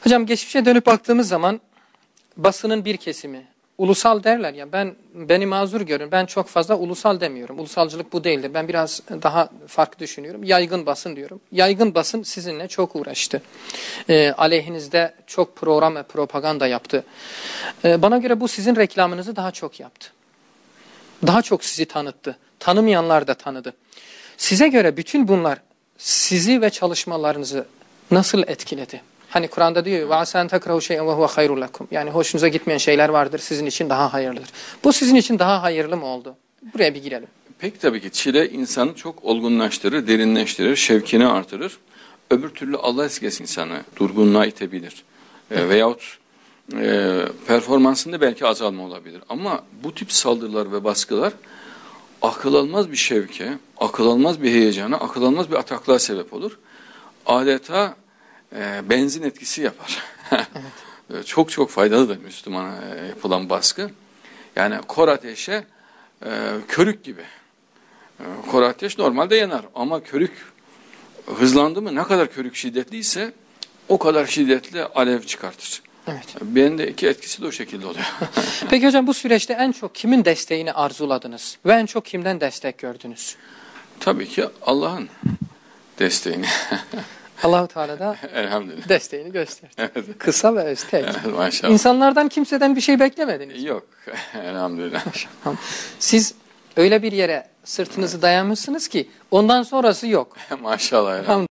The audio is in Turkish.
Hocam geçmişe dönüp baktığımız zaman basının bir kesimi, ulusal derler ya ben beni mazur görün ben çok fazla ulusal demiyorum. Ulusalcılık bu değildir. Ben biraz daha farklı düşünüyorum. Yaygın basın diyorum. Yaygın basın sizinle çok uğraştı. E, aleyhinizde çok program ve propaganda yaptı. E, bana göre bu sizin reklamınızı daha çok yaptı. Daha çok sizi tanıttı. Tanımayanlar da tanıdı. Size göre bütün bunlar sizi ve çalışmalarınızı nasıl etkiledi? Hani Kur'an'da diyor ve asen takrahu şey'en ve huve hayrul lekum. Yani hoşunuza gitmeyen şeyler vardır sizin için daha hayırlıdır. Bu sizin için daha hayırlı mı oldu? Buraya bir girelim. Pek tabii ki çile insanı çok olgunlaştırır, derinleştirir, şevkini artırır. Öbür türlü Allah eskisi insanı durgunluğa itebilir. E, veyahut e, performansında belki azalma olabilir. Ama bu tip saldırılar ve baskılar akıl almaz bir şevke, akıl almaz bir heyecana, akıl almaz bir ataklığa sebep olur. Adeta e, benzin etkisi yapar. evet. çok çok faydalıdır Müslümana e, yapılan baskı. Yani kor ateşe e, körük gibi. E, kor ateş normalde yanar ama körük hızlandı mı ne kadar körük şiddetliyse o kadar şiddetli alev çıkartır. Evet. Benim de iki etkisi de o şekilde oluyor. Peki hocam bu süreçte en çok kimin desteğini arzuladınız ve en çok kimden destek gördünüz? Tabii ki Allah'ın desteğini. Allahu Teala da desteğini gösterdi. Evet. Kısa ve öz tek. Evet, maşallah. İnsanlardan kimseden bir şey beklemediniz. Yok. Elhamdülillah. Siz öyle bir yere sırtınızı dayamışsınız ki ondan sonrası yok. Maşallah. elhamdülillah.